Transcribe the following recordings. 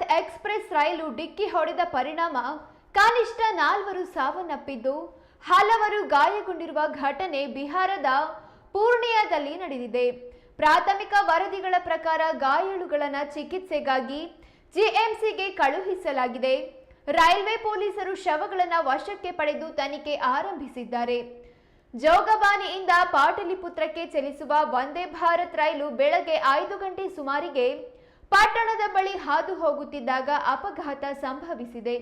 Garib express ರೈಲು ಡಿಕ್ಕಿ ಹೊಡೆದ ಪರಿಣಾಮ ಕನಿಷ್ಠ ನಾಲ್ವರು ಸಾವನ್ನಪ್ಪಿದ್ದು, ಹಲವರು ಗಾಯಗೊಂಡಿರುವ ಘಟನೆ ಬಿಹಾರದ ಪೂರ್ಣಿಯಾದಲ್ಲಿ ನಡೆದಿದೆ. ಪ್ರಾಥಮಿಕ ವರದಿಗಳ ಪ್ರಕಾರ ಗಾಯಾಳುಗಳನ್ನು ಚಿಕಿತ್ಸೆಗಾಗಿ ಜಿಎಂಸಿಗೆ ಕಳುಹಿಸಲಾಗಿದೆ. ರೈಲ್ವೆ ಪೊಲೀಸರು ಶವಗಳನ್ನು ವಶಕ್ಕೆ ಪಡೆದು ತನಿಖೆ ಆರಂಭಿಸಿದ್ದಾರೆ. ಜೋಗಬಾನಿಯಿಂದ ಪಾಟಲಿಪುತ್ರಕ್ಕೆ ಚಲಿಸುವ ವಂದೇ ಭಾರತ್ ರೈಲು ಬೆಳಗ್ಗೆ ಐದು ಗಂಟೆ ಸುಮಾರಿಗೆ ಪಟ್ಟಣದ ಬಳಿ ಹಾದು ಹೋಗುತ್ತಿದ್ದಾಗ ಅಪಘಾತ ಸಂಭವಿಸಿದೆ.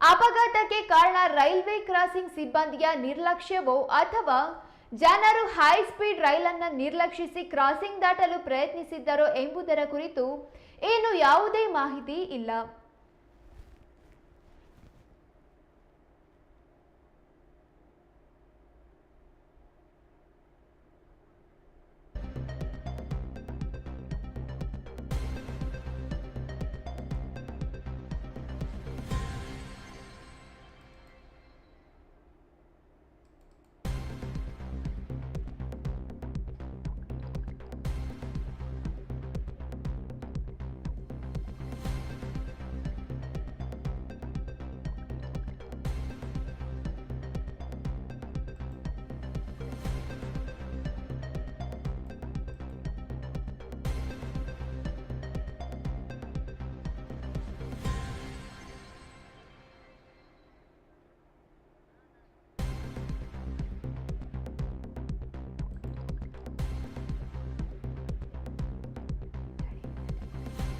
ಅಪಘಾತಕ್ಕೆ ಕಾರಣ ರೈಲ್ವೆ ಕ್ರಾಸಿಂಗ್ ಸಿಬ್ಬಂದಿಯ ನಿರ್ಲಕ್ಷ್ಯವೋ ಅಥವಾ ಜನರು ಹೈ ಸ್ಪೀಡ್ ರೈಲನ್ನು ನಿರ್ಲಕ್ಷಿಸಿ ಕ್ರಾಸಿಂಗ್ ದಾಟಲು ಪ್ರಯತ್ನಿಸಿದ್ದರೋ ಎಂಬುದರ ಕುರಿತು ಇನ್ನು ಯಾವುದೇ ಮಾಹಿತಿ ಇಲ್ಲ.